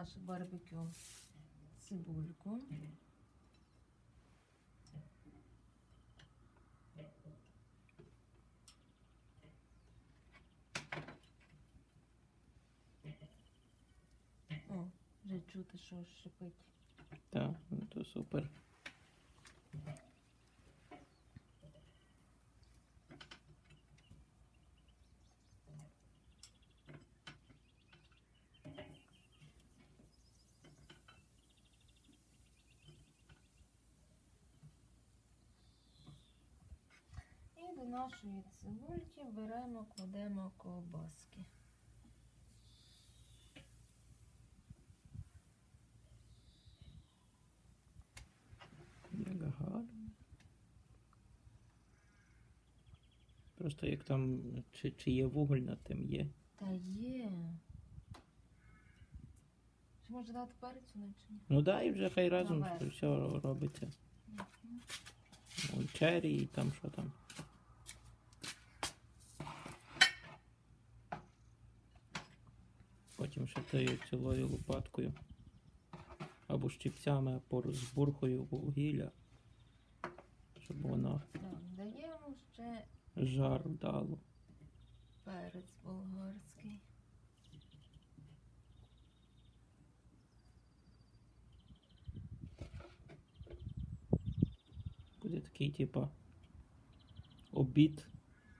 наше барбекю цибульку. О, вже чути, що шипить. Так, ну то супер. Нашої цибульки беремо, кладемо ковбаски. Просто як там, чи, чи є вуголь над тим є. Та є. Чи може дати перцю на чи ні? Ну да, і вже хай разом Наверх. все робиться. Вон чері і там що там. Потім ще тією цілою лопаткою. Або щипцями поруч з бурхою вугілля. Щоб воно даємо ще жар дало. перець болгарський. Буде такий, типа, обід,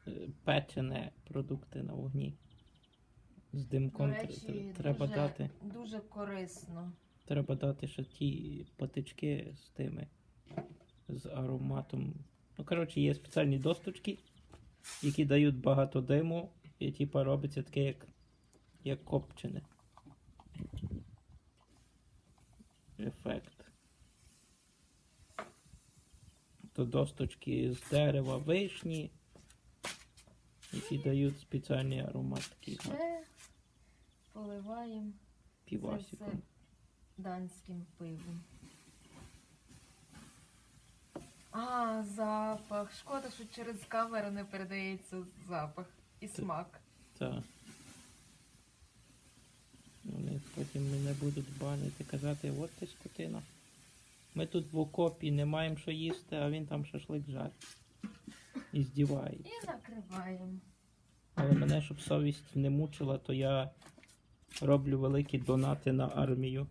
е, печене продукти на вогні. З димком До речі, треба дуже, дати. дуже корисно. Треба дати ще ті патички з тими, з ароматом. Ну, коротше, є спеціальні досточки, які дають багато диму, і типа робиться таке, як, як копчене. Ефект. То досточки з дерева вишні, які дають спеціальний аромат такий поливаємо це все данським пивом. А, запах. Шкода, що через камеру не передається запах і смак. Так. Вони потім мене будуть банити, казати, от ти скотина. Ми тут в окопі не маємо що їсти, а він там шашлик жарить. І здівається. І накриваємо. Але мене, щоб совість не мучила, то я роблю великі донати на армію.